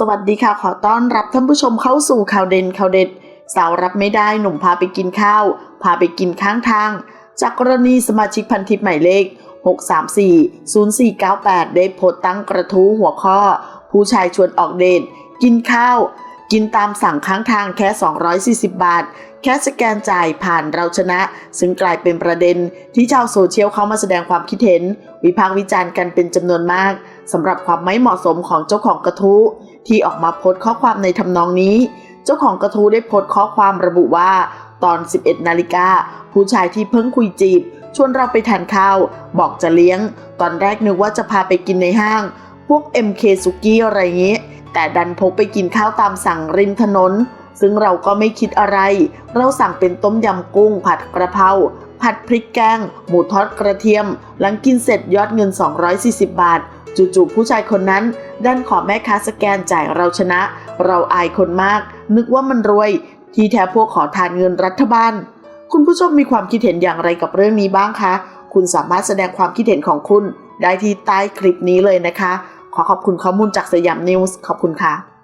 สวัสดีค่ะขอต้อนรับท่านผู้ชมเข้าสู่ข่าวเด่นข่าวเด็ด สาวรับไม่ได้หนุ่มพาไปกินข้าว พาไปกินข้างทาง จากกรณีสมาชิกพันทิปหมายเลข 634-0498 ได้โพสต์ตั้งกระทู้หัวข้อ ผู้ชายชวนออกเดทกินข้าว กินตามสั่งข้างทางแค่ 240 บาท แค่สแกนจ่ายผ่านเราชนะ ซึ่งกลายเป็นประเด็นที่ชาวโซเชียลเข้ามาแสดงความคิดเห็น วิพากษ์วิจารณ์กันเป็นจำนวนมากสำหรับความไม่เหมาะสมของเจ้าของกระทู้ ที่ออกมาโพสต์ข้อความในทำนองนี้ เจ้าของกระทู้ได้โพสต์ข้อความระบุว่า ตอน 11 นาฬิกาผู้ชายที่เพิ่งคุยจีบ ชวนเราไปทานข้าว บอกจะเลี้ยง ตอนแรกนึกว่าจะพาไปกินในห้าง พวก MK สุกี้อะไรเงี้ยแต่ดันพกไปกินข้าวตามสั่งริมถนน ซึ่งเราก็ไม่คิดอะไร เราสั่งเป็นต้มยำกุ้งผัดกระเพรา ผัดพริกแกง หมูทอดกระเทียม หลังกินเสร็จยอดเงิน 240 บาท จู่ๆผู้ชายคนนั้น ดันขอแม่ค้าสแกนจ่ายเราชนะ เราอายคนมาก นึกว่ามันรวย ที่แท้พวกขอทานเงินรัฐบาล คุณผู้ชมมีความคิดเห็นอย่างไรกับเรื่องนี้บ้างคะ คุณสามารถแสดงความคิดเห็นของคุณ ได้ที่ใต้คลิปนี้เลยนะคะ ขอขอบคุณข้อมูลจากสยามนิวส์ขอบคุณค่ะ